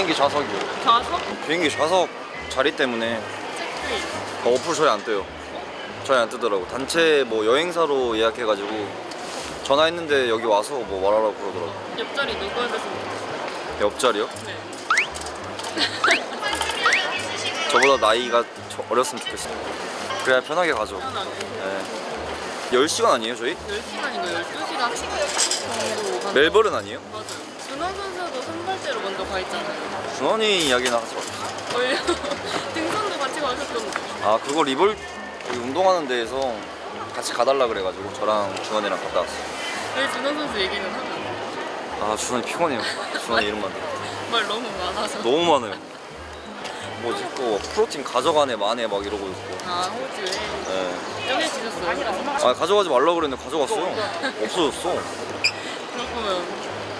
비행기 좌석이요. 좌석? 비행기 좌석 자리 때문에 체크인. 어, 어플 저희 안 떠요. 저희 안 뜨더라고. 단체 뭐 여행사로 예약해가지고 전화했는데 여기 와서 뭐 말하라고 그러더라고. 옆자리 누구한테 쓰면 옆자리요? 네. 저보다 나이가 저- 어렸으면 좋겠어요. 그래야 편하게 가죠. 편하게. 네. 10시간 아니에요 저희? 10시간인가 12시간 정도 간 멜버른 아니에요? 맞아요. 준원 선수도 선발대로 먼저 가 있잖아요. 준원이 하지 마. 원래 등산도 같이 가셨던데. 아 그거 리볼 여기 운동하는 데에서 같이 가달라 그래가지고 저랑 준원이랑 갔다 왔어요. 왜 준원 선수 얘기는 하면 아 준원이 피곤해요. 준원이 이름만 들어. 말 너무 많아서. 너무 많아요. 뭐 자꾸 프로틴 가져가네 마네 막 이러고 있고. 아 호주에 네. 정해지셨어요. 아 가져가지 말라 그랬는데 가져갔어요. 없어졌어.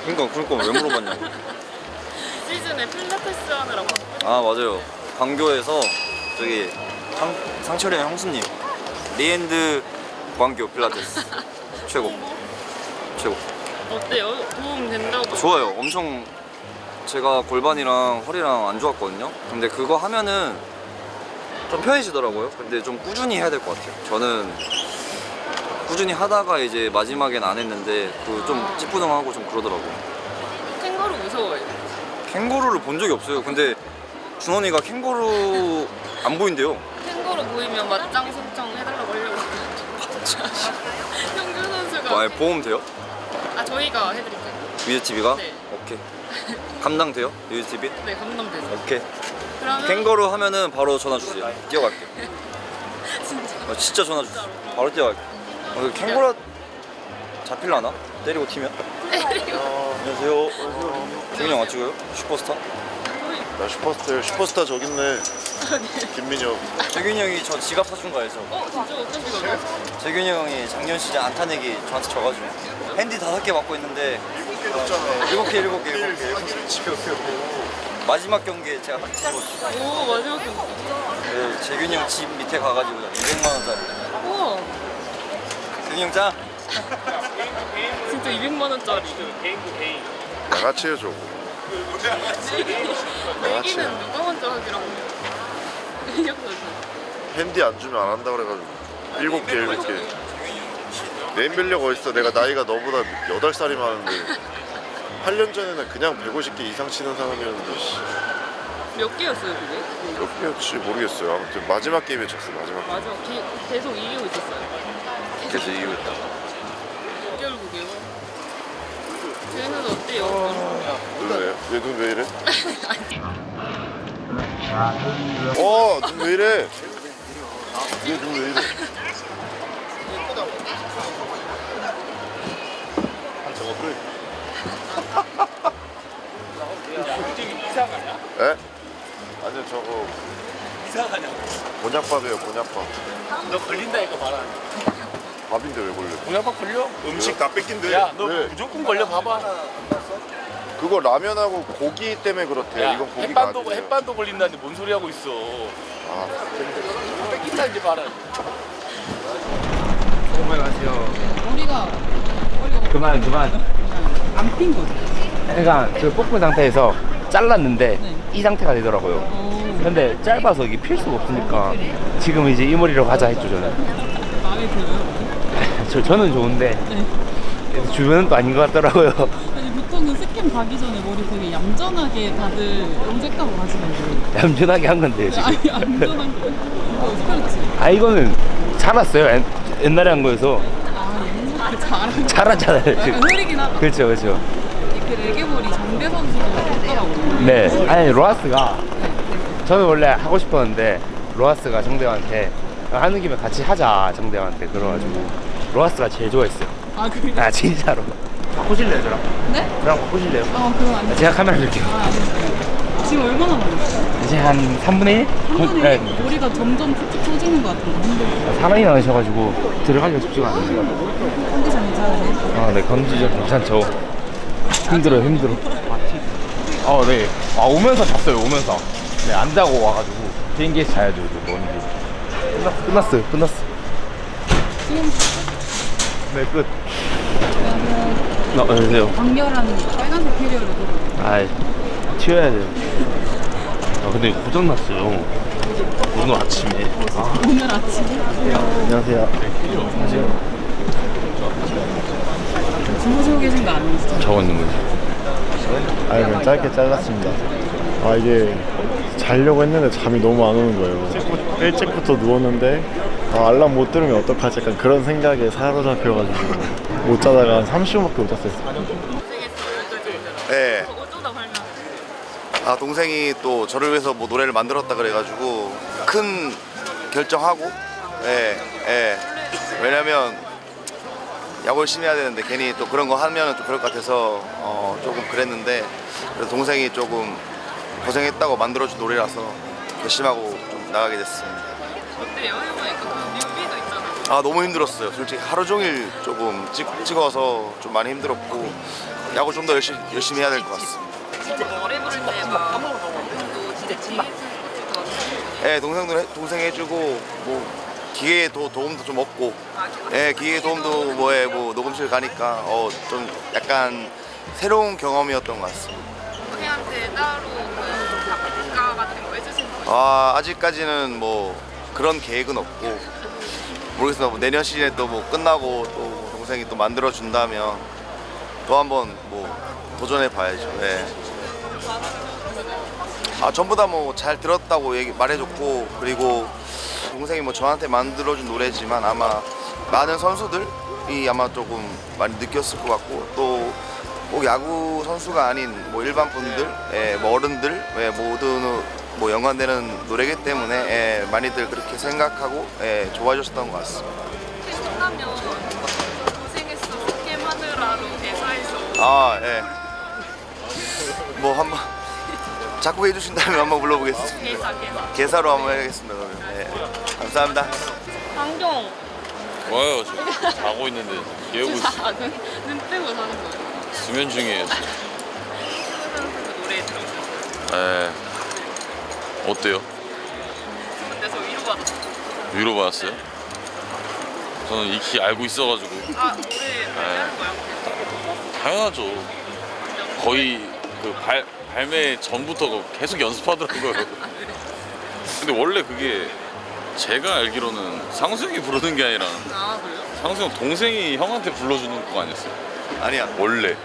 그럴 거면 그러니까 그러니까 왜 물어봤냐고. 시즌에 필라테스 하느라고 아 맞아요. 광교에서 저기 상, 상철이 형 형수님 리엔드 광교 필라테스 최고 최고. 어때요? 도움 된다고? 좋아요. 엄청 제가 골반이랑 허리랑 안 좋았거든요. 근데 그거 하면은 좀 편해지더라고요. 근데 좀 꾸준히 해야 될 것 같아요. 저는 꾸준히 하다가 이제 마지막엔 안 했는데 그좀 찌뿌둥하고 좀 그러더라고요. 캥거루 무서워요. 캥거루를 본 적이 없어요. 근데 준원이가 캥거루 안 보인대요. 캥거루 보이면 맞짱 신청 해달라고 하려고. 형준 선수가 아, 보험 돼요? 아 저희가 해드릴게요. 뮤즈 TV가? 네. 오케이. 감당돼요? 뮤즈 TV? 네 감당되죠. 오케이. 그러면 캥거루 하면은 바로 전화 주세요. 뛰어갈게요. 진짜 아, 진짜 전화 주세요. 바로 뛰어갈게 요. 어, 이거 캥거루 잡힐라나? 때리고 튀면? 때리고 안녕하세요. 재균이 형 왔찍어요 슈퍼스타? 나 슈퍼스타 슈퍼스타 저기 있네 김민혁 재균이 형이 저 지갑 사준 거 알죠? 어 진짜 어떤 시간이요? 재균이 형이 작년 시즌 안타내기 저한테 져가지고 핸디 다섯 개 받고 있는데 일곱 개 일곱 개 일곱 개 일곱 개 집에 오고 마지막 경기에 제가 딱 집었죠. 오 마지막 경기. 그 재균이 형 집 밑에 가가지고 200만 원짜리. 우와 짱. 진짜 200만 원짜리. 나같이 해줘 내기는 누가 먼저? 민혁 선수. 핸디 안 주면 안 한다 그래가지고 일곱 개 일곱 개 빌려가 어딨어 내가 나이가 너보다 8살이 많은데 8년 전에는 그냥 150개 이상 치는 사람이었는데 씨, 몇 개였어요 그게? 몇 개였지 모르겠어요 아무튼 마지막 게임에 쳤어 마지막 게임 맞아 기, 계속 이기고 있었어요. 그래서 이겼다. 결국에요. 쟤는 어때요? 왜? 얘눈 왜 이래? 어, 눈 왜 이래? 얘눈 왜 이래? 저거 끌. 에? 아니요 저거 이상하냐고. 곤약밥이에요 곤약밥 너 걸린다니까 말안 해. 밥인데 왜 걸려? 공약밥 걸려? 음식 다 뺏긴대 야, 너 왜? 무조건 걸려 봐봐. 그거 라면하고 고기 때문에 그렇대요 야, 이건 고기가 햇반도 아니에요 햇반도 걸린다는데 뭔 소리 하고 있어? 아 뺏긴대 뺏긴다 이제 말아. 우리가 그만 그만 안 핀 거죠. 그러니까 그 뽑은 상태에서 잘랐는데 네. 이 상태가 되더라고요 오, 근데 짧아서 이게 필 수가 없으니까 지금 이제 이 머리로 가자 했죠 저는 마음에 들어요. 저, 저는 좋은데 네. 주변은 또 아닌 것 같더라고요 아니 보통은 스캔 가기 전에 머리 되게 얌전하게 다들 염색하고 가시는데. 얌전하게 한 건데 지금 아니 얌전한 거. 어, 스크래치. 아 이거는 자랐어요 옛- 옛날에 한 거여서 아 옛날에 잘한. 자랐잖아요 약간 지금 흐리긴 하다. 그렇죠 그렇죠 그 레게 머리 장대 선수도 했더라고요. 네 아니 로하스가 저는 원래 하고 싶었는데 로하스가 정대환한테 하는 김에 같이 하자 정대환한테 그래가지고 로하스가 제일 좋아했어요 아 그래? 아 진짜로 바꾸실래요 저랑? 네? 저랑 바꾸실래요? 아 그럼 안 돼. 제가 카메라 줄게요 아. 지금 얼마나 걸렸어요? 이제 한 3분의 1? 한번에 네, 머리가 점점 툭툭 터지는 것 같은데 힘들어요. 사람이 많으셔가지고 들어가기가 쉽지가 않네요 컨디션 괜찮으세요? 아 네 건지적 괜찮죠 힘들어요 힘들어 어네 아, 오면서 잤어요 오면서 네 안 자고 와가지고 비행기에서 자야죠 이제 먼 길. 끝났어 끝났어요 끝났어 지금 네 끝 그러면 어, 안녕하세요. 강렬한 빨간색 캐리어를 들고 아, 튀어야 돼요. 아, 근데 고장났어요. 오늘 아침에. 아, 오늘 아침에 안녕하세요. 주무시고 계신 거 아니시죠? 저거 있는 거지. 아니 그냥 짧게 잘랐습니다. 아 이게 자려고 했는데 잠이 너무 안 오는 거예요. 일찍부터 누웠는데 아, 알람 못 들으면 어떡하지? 약간 그런 생각에 사로잡혀가지고 못 자다가 한 30분밖에 못 잤어요. 네. 아 동생이 또 저를 위해서 뭐 노래를 만들었다 그래가지고 큰 결정하고 예, 예. 왜냐면 야구 열심히 해야 되는데 괜히 또 그런 거 하면 또 그럴 것 같아서 어, 조금 그랬는데 그래서 동생이 조금 고생했다고 만들어준 노래라서 결심하고 좀 나가게 됐습니다. 어때요? 해보니까 그 뮤비도 있잖아요. 아 너무 힘들었어요. 솔직히 하루 종일 조금 찍, 찍어서 좀 많이 힘들었고 야구 좀 더 열심히 열심히 해야 될 것 같습니다. 진짜 노래 부를 때막 도 진짜 지휘 예, 동생도 해- 동생 해주고 뭐 기계에 도, 도움도 좀 얻고 예, 기계 도움도 뭐에 뭐 녹음실 가니까 어 좀 약간 새로운 경험이었던 것 같습니다. 형한테 따로 그 작가 같은 거 해주신 거 아 아직까지는 뭐 그런 계획은 없고 모르겠습니다. 뭐 내년 시즌에 또 뭐 끝나고 또 동생이 또 만들어 준다면 또 한번 뭐 도전해 봐야죠. 예. 아 전부 다 뭐 잘 들었다고 얘기 말해줬고 그리고 동생이 뭐 저한테 만들어준 노래지만 아마 많은 선수들이 아마 조금 많이 느꼈을 것 같고 또 꼭 야구 선수가 아닌 뭐 일반 분들, 예, 뭐 어른들, 예, 모두 뭐 연관되는 노래기 때문에 예, 많이들 그렇게 생각하고 예, 좋아해 주셨던 것 같습니다. 끝나면 고생했어 스캠 하느라로 대사에서 아 예. 뭐 한번 작곡해 주신다면 한번 불러보겠습니다. 대사 대사 개사로 한번 해야겠습니다. 그러면. 예. 감사합니다. 강경 좋아요. 지금 자고 있는데 깨우고 있어. 아, 눈, 눈 뜨고 사는 거예요 수면 중이에요. 지금. 그 노래 들어주셨어요 에 어때요? 근데 저 위로받았어요 위로 받았어요? 저는 익히 알고 있어가지고 아 노래 발매하는 거야? 당연하죠. 거의 그 발, 발매 전부터 계속 연습하더라고요. 근데 원래 그게 제가 알기로는 상수 형이 부르는 게 아니라 아 그래요? 상수 형 동생이 형한테 불러주는 거 아니었어요? 아니야. 원래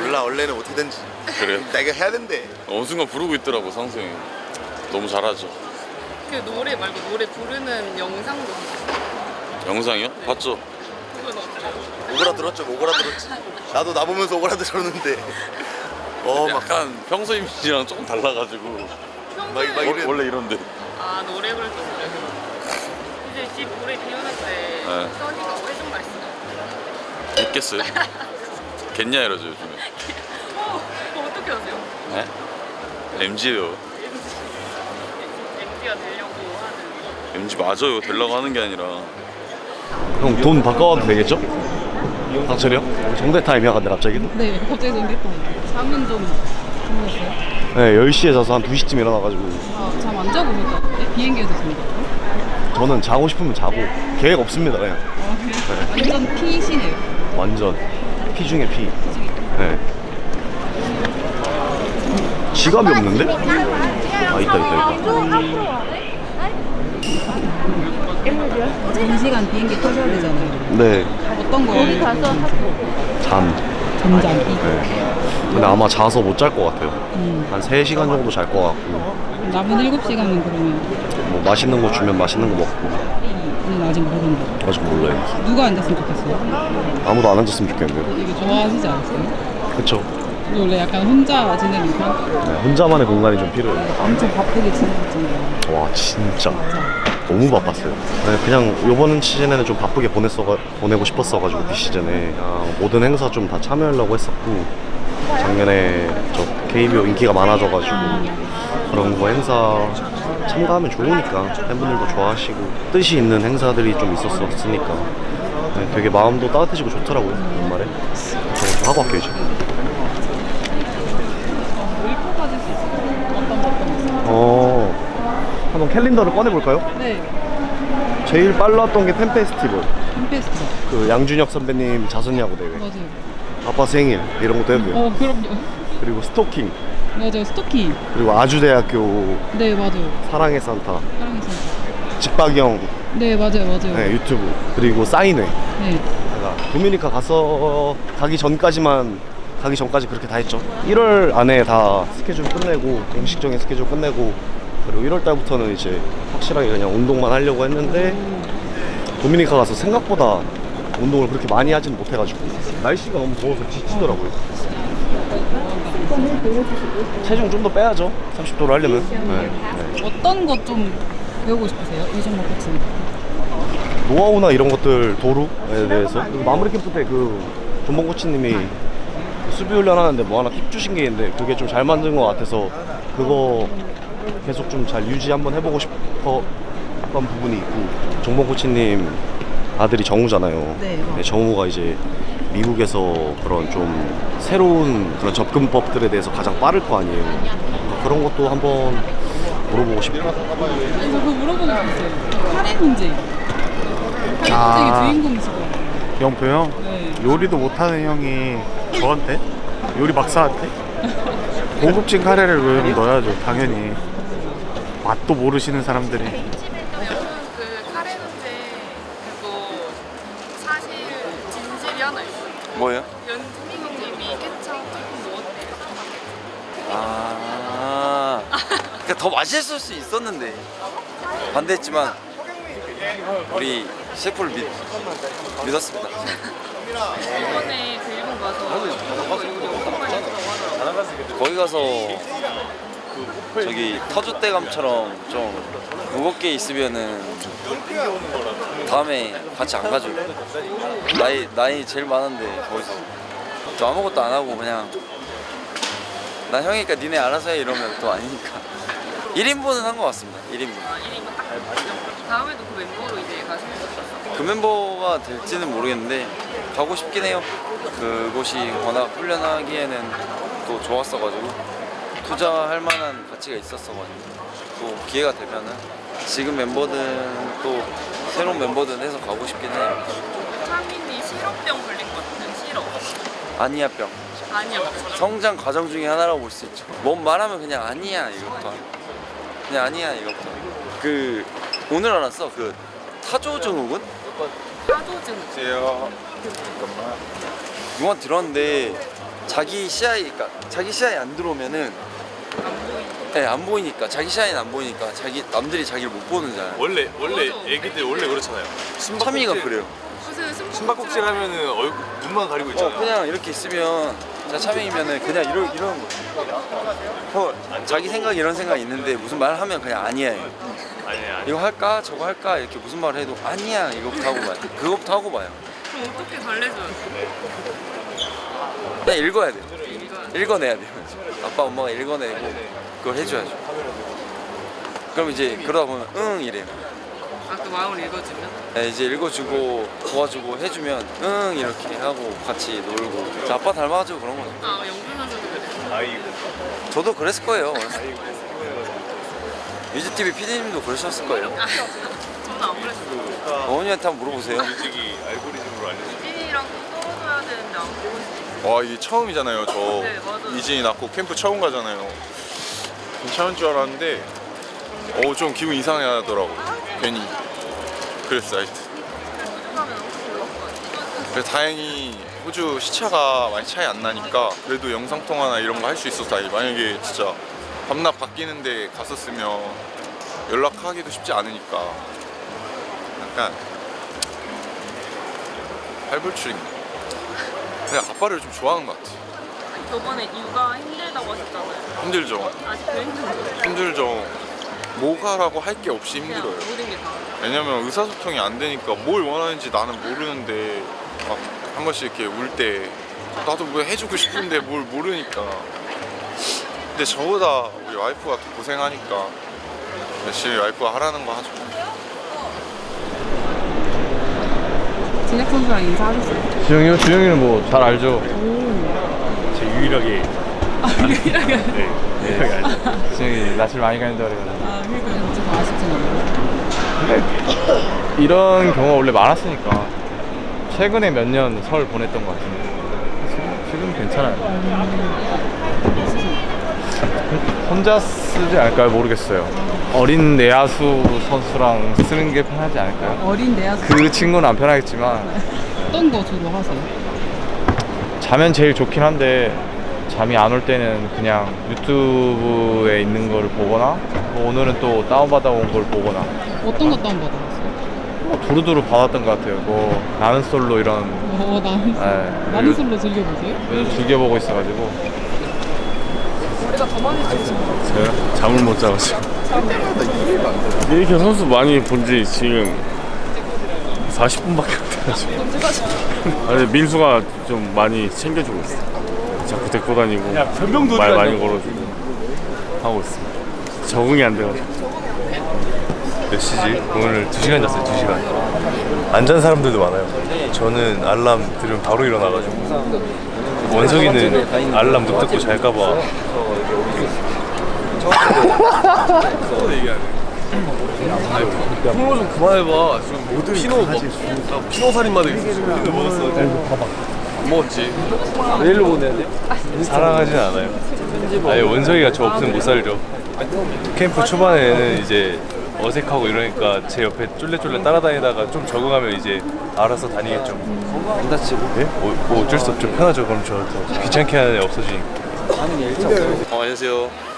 몰라 원래는 어떻게든지 그래요? 내가 해야 된대. 어느 순간 부르고 있더라고 상수형이. 너무 잘하죠. 그 노래 말고 노래 부르는 영상도 영상이요? 봤죠? 그건 어때요? 오그라 들었죠. 오그라 들었지. 나도 나 보면서 오그라 들었는데. 어 막 약간 평소 이미지랑 조금 달라가지고 막, 막 평소에 이래. 원래 이런데 아 노래 부를 때 노래 이제 집 노래 비우는 때 네. 써니가 뭐 해준 말 있어요? 있겠어요? 겠냐 이러죠 요즘에 어떻게 하세요? 네? MG예요 MD가 되려고 하는 MG 맞아요 되려고 하는 게 아니라 형 돈 바꿔와도 되겠죠? 상철이 형? 정대 타임이야, 근데 갑자기? 네 갑자기 생겼던 잠은 좀 주무셨어요? 네, 10시에 자서 한 2시쯤 일어나가지고. 아 잠 안 자고 오셨다는데? 비행기에서 생겼어요? 저는 자고 싶으면 자고. 계획 없습니다, 그냥. 아 그래요? 완전 피시네요 완전. 피 중에 피. 네. 지갑이 없는데? 아, 있다, 있다, 있다. 장시간 비행기 타셔야 되잖아요 네. 어떤 거? 어디 가서 잠. 잠잠 네. 근데 아마 자서 못 잘 것 같아요. 음. 한 3시간 정도 잘 것 같고. 남은 7시간은 그러면 뭐 맛있는 거 주면 맛있는 거 먹고. 오늘 아직 모른다 아직 몰라요. 누가 앉았으면 좋겠어요? 아무도 안 앉았으면 좋겠는데요. 되게 좋아하시지 않으세요? 그쵸. 근데 원래 약간 혼자 지내는 편? 네, 혼자만의 공간이 좀 필요해요. 엄청 바쁘게 지내셨잖아요 와, 진짜. 너무 바빴어요. 네, 그냥 요번 시즌에는 좀 바쁘게 보냈어 보내고 싶었어가지고 비 시즌에 그냥 모든 행사 좀 다 참여하려고 했었고 작년에 저 KBO 인기가 많아져가지고 그런 거 행사 참가하면 좋으니까 팬분들도 좋아하시고 뜻이 있는 행사들이 좀 있었으니까 네, 되게 마음도 따뜻해지고 좋더라고요 연말에 좀 하고 할게요 이제 일포 가질 수 있 어 한번 캘린더를 꺼내볼까요? 네 제일 빨랐던 게 팬페스티벌. 팬페스티벌. 그 양준혁 선배님 자선야구 대회. 맞아요. 아빠 생일 이런 것도 해도요. 어, 그럼요. 그리고 스토킹. 맞아요. 스토킹. 그리고 아주대학교 네, 맞아요. 사랑의 산타. 사랑의 산타. 집박영 네, 맞아요. 맞아요. 네, 유튜브. 그리고 사인회. 네. 제가 도미니카 가서 가기 전까지만 가기 전까지 그렇게 다 했죠. 1월 안에 다 스케줄 끝내고 공식적인 스케줄 끝내고 그리고 1월 달부터는 이제 확실하게 그냥 운동만 하려고 했는데 도미니카 가서 생각보다 운동을 그렇게 많이 하진 못해가지고 날씨가 너무 더워서 지치더라고요. 체중 좀 더 빼야죠. 30도로 하려면. 네. 네. 어떤 것 좀 배우고 싶으세요? 이정모 코치님. 노하우나 이런 것들 도루에 대해서 그리고 마무리 캠프 때 그 존봉 코치님이 그 수비 훈련 하는데 뭐 하나 팁 주신 게 있는데 그게 좀 잘 만든 것 같아서 그거 계속 좀 잘 유지 한번 해보고 싶었던 부분이 있고 존봉 코치님 아들이 정우잖아요. 네. 정우가 이제 미국에서 그런 좀 새로운 그런 접근법들에 대해서 가장 빠를 거 아니에요. 그런 것도 한번 물어보고 싶고 그래서 그거 물어보고 싶었어요. 카레 문제. 카레 아. 문제의 주인공이시고. 영표 형 네. 요리도 못하는 형이 저한테 요리 박사한테 고급진 카레를 왜 넣어야죠 당연히 맛도 모르시는 사람들이 그 카레인데 그거 사실 진실이 하나 있어요. 뭐예요? 연주님이 케첩 조금 넣었대요. 아, 그러니까 더 맛있을 수 있었는데 반대했지만 우리 셰프를 믿, 믿었습니다. 이번에 그 일본 가서 거기 가서 저기 터줏대감처럼 좀 무겁게 있으면은 다음에 같이 안 가죠. 나이 나이 제일 많은데 거기서 저 아무것도 안 하고 그냥 난 형이니까 니네 알아서 해 이러면 또 아니니까 1인분은 한 것 같습니다. 1인분. 아, 딱 다음에도 그 멤버로 이제 가시는 거죠? 그 멤버가 될지는 모르겠는데 가고 싶긴 해요. 그곳이 워낙 훈련하기에는 또 좋았어가지고 투자할 만한 가치가 있었어가지고 또 기회가 되면은 지금 멤버든 또 새로운 멤버든 해서 가고 싶긴 해요. 차민이 실업병 걸린 것 같아요. 실업. 아니야 병. 아니야. 성장 과정 중에 하나라고 볼 수 있죠. 뭔 말하면 그냥 아니야 하고. 그냥 아니야. 하고. 그 오늘 알았어. 그 타조 증후군? 사조증. 용어 들었는데 자기 시야에 그러니까 자기 시야에 안 들어오면은 안 보이. 네, 안 보이니까 자기 시야에 안 보이니까 자기 남들이 자기를 못 보는 잖아요. 원래 원래 애기들 원래 그렇잖아요. 차미가 그래요. 무슨 숨 숨바꼭질 하면은 얼굴 눈만 가리고 어, 있잖아요. 그냥 이렇게 있으면 자 차밍이면은 그냥 이런 이런 거. 형 자기 생각 이런 생각 있는데 무슨 말 하면 그냥 아니야. 해요. 아니야. 아니. 이거 할까 저거 할까 이렇게 무슨 말을 해도 아니야 이거부터 하고 봐요. 그거부터 하고 봐요. 그럼 어떻게 달래줘야 돼? 그냥 읽어야 돼요. 읽어내야 돼요. 아빠 엄마가 읽어내고 그걸 해줘야죠. 그럼 이제 그러다 보면 응 이래요. 아그 마음을 읽어주면 네, 이제 읽어주고 도와주고 해주면 응 이렇게 하고 같이 놀고 저 아빠 닮아가지고 그런 거죠. 아 영준 선수도 그래. 아이고. 저도 그랬을 거예요. 어렸을 때. 뮤직TV PD님도 그러셨을 거예요. 저는 안 그랬어. 어머니한테 한번 물어보세요. 솔직히 알고리즘으로 알려줘. 이진이랑 또 떨어져야 되는데 안 보고 있어. 와 이게 처음이잖아요. 저 네, 맞아요. 이진이 낳고 캠프 처음 가잖아요. 괜찮을 줄 알았는데 어좀 기분 이상하더라고. 괜히 그랬어 하여튼. 엄청. 그래서 다행히 호주 시차가 많이 차이 안 나니까 그래도 영상 통화나 이런 거 할 수 있어서 다행히 만약에 진짜 밤낮 바뀌는데 갔었으면 연락하기도 쉽지 않으니까 약간 팔불출인가. 그냥 아빠를 좀 좋아하는 것 같아. 저번에 육아 힘들다고 하셨잖아요. 힘들죠. 아직도 힘들어요. 힘들죠. 뭐가라고 할 게 없이 그냥 힘들어요. 모든 게 다. 왜냐면 의사소통이 안 되니까 뭘 원하는지 나는 모르는데 막 한 번씩 이렇게 울 때 나도 뭐 해주고 싶은데 뭘 모르니까 근데 저보다 우리 와이프가 더 고생하니까 열심히 와이프가 하라는 거 하죠 진혁 선수랑 인사하셨어요? 주영이요? 주영이는 뭐 잘 알죠. 제 유일하게 유일하게. 네 유일하게 알죠 주영이 낯을 많이 가린다 그래가지고. 아, 그러니까 진짜 더 아쉽진 않아요. 근데 이런 경우가 원래 많았으니까 최근에 몇 년 설 보냈던 것 같은데 지금, 지금 괜찮아요 혼자 쓰지 않을까요? 모르겠어요 어린 내야수 선수랑 쓰는 게 편하지 않을까요? 어린 내야 그 친구는 안 편하겠지만 어떤 거 주로 하세요? 자면 제일 좋긴 한데 잠이 안 올 때는 그냥 유튜브에 있는 걸 보거나 뭐 오늘은 또 다운받아 온 걸 보거나 어떤 거 다운 받아봤어요? 뭐 두루두루 받았던 것 같아요 뭐 나는 솔로 이런 어, 나는, 예, 나는 요- 솔로 즐겨보세요? 요즘 즐겨보고 있어가지고 제가 잠을 못 자가지고. 이렇게 선수 많이 본 지 지금 40분밖에 안 돼가지고. 아니 민수가 좀 많이 챙겨주고 있어. 자꾸 데리고 다니고 말 많이 걸어주고 하고 있습니다. 적응이 안 돼가지고. 몇 시지? 오늘 2시간 잤어요 2시간. 안 잔 사람들도 많아요. 저는 알람 들으면 바로 일어나가지고. 원석이는 알람도 듣고 잘까봐 폭로 좀 그만해봐. 지금 모든 피노 피노 살인마 되겠어. 피노 먹었어. 안 먹었지. 내일로 보내야 돼? 사랑하진 않아요 아니 원석이가 저 없으면 못 살죠 캠프 초반에는 이제 어색하고 이러니까 제 옆에 쫄래쫄래 따라다니다가 좀 적응하면 이제 알아서 다니겠죠 안 다치고? 네? 뭐, 뭐 어쩔 수 없죠 편하죠 그럼 저더 귀찮게 하는 애 없어지니까 어, 안녕하세요.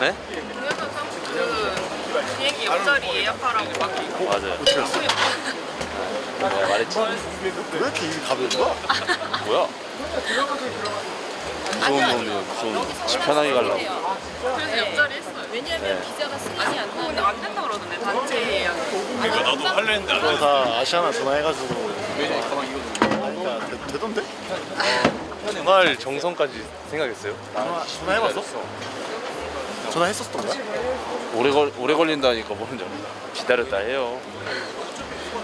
네? 동영상 그 비행기 옆자리 예약하라고 바뀌고 맞아요. 내가 말했지. 왜 이렇게 입이 가벼워? 뭐야? 무서운 놈이 무서운 집 편하게 가려고. 그래서 옆자리 했어요. 왜냐면 비자가 승인이 안 나는데 안 된다 그러던데 단체 예약. 나도 할려 했는데 그거 다 아시아나 전화해가지고 그러니까 되, 되던데? 전화할 정성까지 생각했어요? 전화해봤어? 전화했었던 거야? 오래 걸 오래 걸린다니까 줄 알았다. 기다렸다 해요.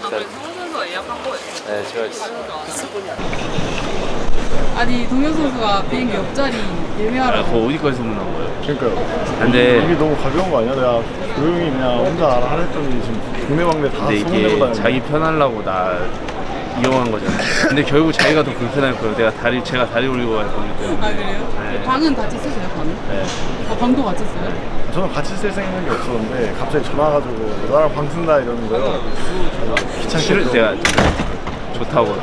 아, 예약한 거예요. 네, 제가 했어. 아니 동현 선수가 비행기 옆자리 예매하라고 그거 어디까지 소문난 거예요? 그러니까요 근데 이게 너무 가벼운 거 아니야? 내가 조용히 그냥 혼자 알아 하랬더니 지금 동네방네 다 근데 소문내고 이게 다니는 자기 편하려고 나 이용한 거잖아. 근데 결국 자기가 더 불편할 거예요. 내가 다리 제가 다리 올리고 갈 거기 때문에. 아 그래요? 네. 방은 같이 쓰세요 방은? 네. 아 방도 같이 써요? 저는 같이 쓸 생각이 없었는데 갑자기 전화 와가지고 나랑 방 쓴다 이러는 거예요 싫을 때가 좋다고.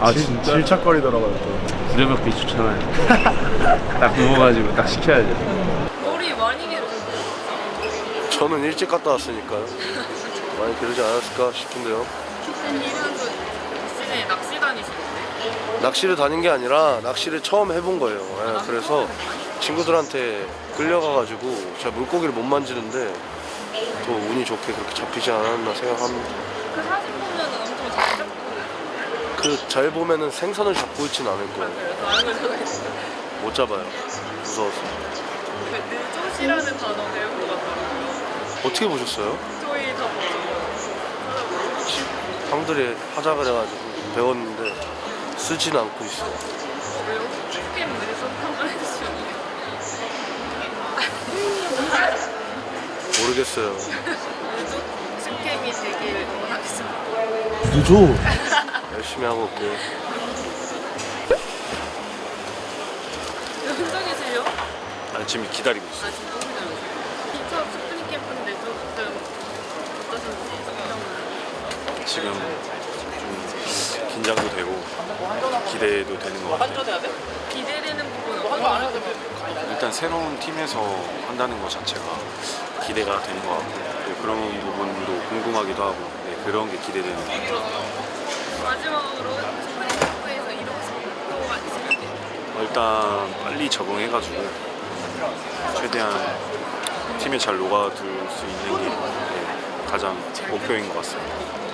아 질- 진짜? 질척거리더라고요 또. 부려먹기 좋잖아요. 딱 누워가지고 딱 시켜야죠. 머리 많이 길어졌어요. 저는 일찍 갔다 왔으니까요 많이 그러지 않았을까 싶은데요 이면서 시즌에 낚시 다니시는데? 낚시를 다닌 게 아니라 낚시를 처음 해본 거예요. 예, 그래서 친구들한테 끌려가가지고 제가 물고기를 못 만지는데 또 운이 좋게 그렇게 잡히지 않았나 생각합니다. 그 사진 보면은 엄청 잘 잡고 그 잘 보면은 생선을 잡고 있진 않을 거예요. 걸못 잡아요. 무서워서. 그 늦옷이라는 단어 배운 것 같더라고요. 어떻게 보셨어요? 저희 다 보죠. 형들이 하자 그래가지고 배웠는데 쓰진 않고 있어요 모르겠어요 스캠이 되길 응원하겠습니다. 열심히 하고 올게요 흔적이세요? 아니 지금 기다리고 있어요 아 지금 너무 기다려요. 이차 스프링 캠프인데 조금 성적은? 지금 좀 긴장도 되고 기대도 되는 것 같아요. 기대되는 부분은 어떤 거 일단 새로운 팀에서 한다는 것 자체가 기대가 되는 것 같고 또 그런 부분도 궁금하기도 하고 네, 그런 게 기대되는 것 같아요. 마지막으로 스프링 캠프에서 이루고 싶은 목표가 있으면 일단 빨리 적응해가지고 최대한 팀에 잘 녹아들 수 있는 게 네, 가장 목표인 것 같습니다.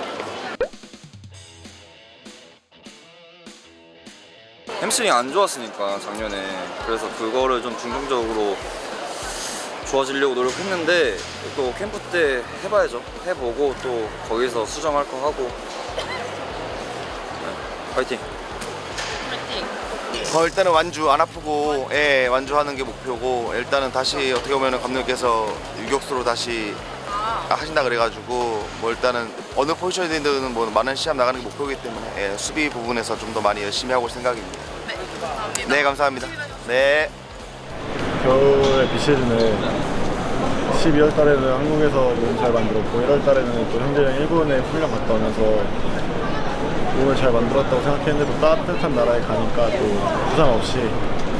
햄스트링 안 좋았으니까 작년에. 그래서 그거를 좀 중점적으로 좋아지려고 노력했는데 또 캠프 때 해봐야죠. 해보고 또 거기서 수정할 거 하고. 네, 파이팅. 파이팅! 어, 일단은 완주 안 아프고 예 완주하는 게 목표고 일단은 다시 어떻게 보면 감독님께서 유격수로 다시 하신다 그래가지고 뭐 일단은 어느 포지션이든 뭐 많은 시합 나가는 게 목표이기 때문에 예, 수비 부분에서 좀 더 많이 열심히 하고 올 생각입니다. 네, 감사합니다. 네 감사합니다. 네. 겨울에 비시즌에 12월 달에는 한국에서 몸 잘 만들었고 1월 달에는 또 형제랑 일본에 훈련 갔다 오면서 몸을 잘 만들었다고 생각했는데 또 따뜻한 나라에 가니까 또 부상 없이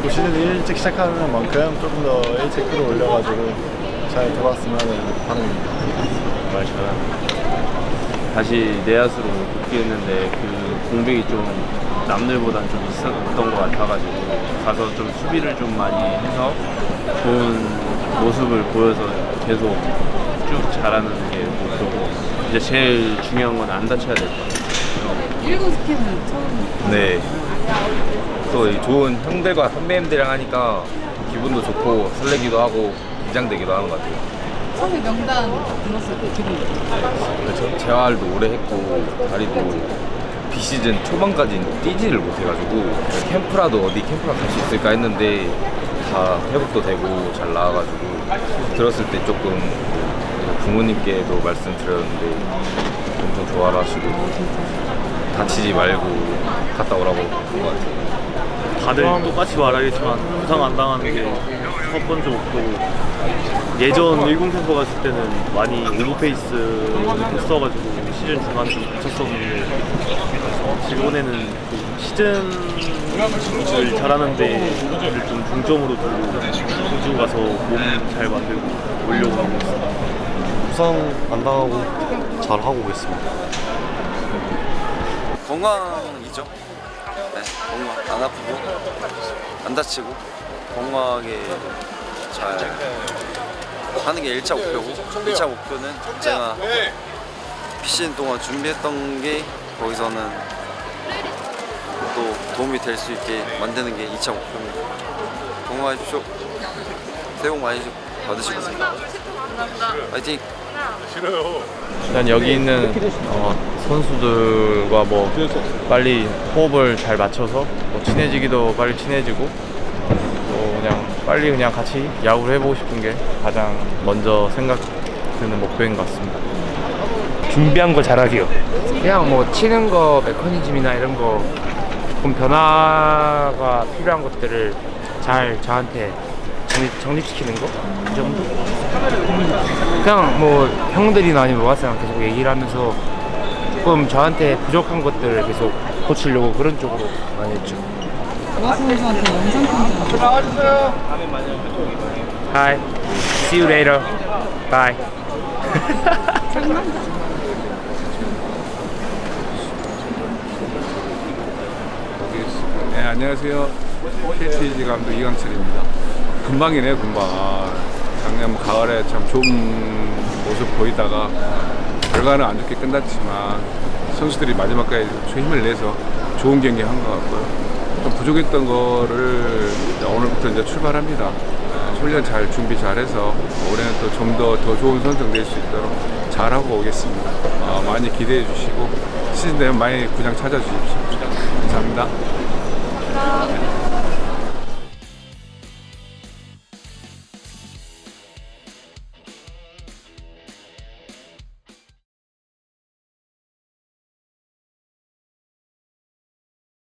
또 시즌을 일찍 시작하는 만큼 조금 더 일찍 끌어올려가지고 잘 돌아왔으면 하는 바람입니다. 말 잘하네. 다시 내야수로 복귀했는데 그 공백이 좀 남들보단 좀 있었던 것 같아가지고 가서 좀 수비를 좀 많이 해서 좋은 모습을 보여서 계속 쭉 잘하는 게 목표고 이제 제일 중요한 건 안 다쳐야 될 것 같아요. 일본 스캔은 처음. 네. 또이 좋은 형들과 선배님들이랑 하니까 기분도 좋고 설레기도 하고 긴장되기도 하는 것 같아요. 처음에 명단 들었을 때 기분. 그렇죠. 재활도 오래 했고 다리도 비시즌 초반까지는 뛰지를 못해가지고 캠프라도 어디 캠프라 갈 수 있을까 했는데 다 회복도 되고 잘 나와가지고 들었을 때 조금 부모님께도 말씀드렸는데 엄청 좋아하시고 다치지 말고 갔다 오라고 한것 같아요. 다들 똑같이 말하겠지만 부상 안 당하는 게 첫 번째 목표고 예전 10 캠프 갔을 때는 많이 오버페이스 했어가지고 시즌 중간 좀 다쳤었는데 이번에는 그 시즌을 잘하는데 좀 중점으로 두고 호주 가서 몸 잘 만들고 오려고 하고 있습니다. 부상 안 당하고 잘 하고 오겠습니다. 건강이죠. 네, 건강 안 아프고 안 다치고 건강하게 잘 하는 게 1차 목표고 2차 목표는 제가 피시즌 동안 준비했던 게 거기서는 또 도움이 될 수 있게 만드는 게 2차 목표입니다. 건강하십시오. 새해 복 많이 받으시고 파이팅! 일단 여기 있는 어, 선수들과 뭐 빨리 호흡을 잘 맞춰서 뭐 친해지기도 빨리 친해지고 또 그냥 빨리 그냥 같이 야구를 해보고 싶은 게 가장 먼저 생각드는 목표인 것 같습니다. 준비한 거 잘하기요. 그냥 뭐 치는 거 메커니즘이나 이런 거 조금 변화가 필요한 것들을 잘 저한테 정립, 정립시키는 거? 그 정도? 그냥 뭐 형들이나 아니면 와사랑 계속 얘기를 하면서 조금 저한테 부족한 것들을 계속 고치려고 그런 쪽으로 많이 했죠. 와수 선수한테 영상 편지. Hi, see you later. Bye. 네, 안녕하세요. KTG 감독 이강철입니다. 금방이네요, 금방. 아, 작년 가을에 참 좋은 모습 보이다가 결과는 안 좋게 끝났지만 선수들이 마지막까지 좀 힘을 내서 좋은 경기 한 것 같고요. 좀 부족했던 거를 오늘부터 이제 출발합니다. 아, 훈련 잘 준비 잘해서 올해는 또 좀 더 더 좋은 선수 될 수 있도록 잘하고 오겠습니다. 아, 많이 기대해 주시고 시즌 되면 많이 구장 찾아주십시오. 감사합니다.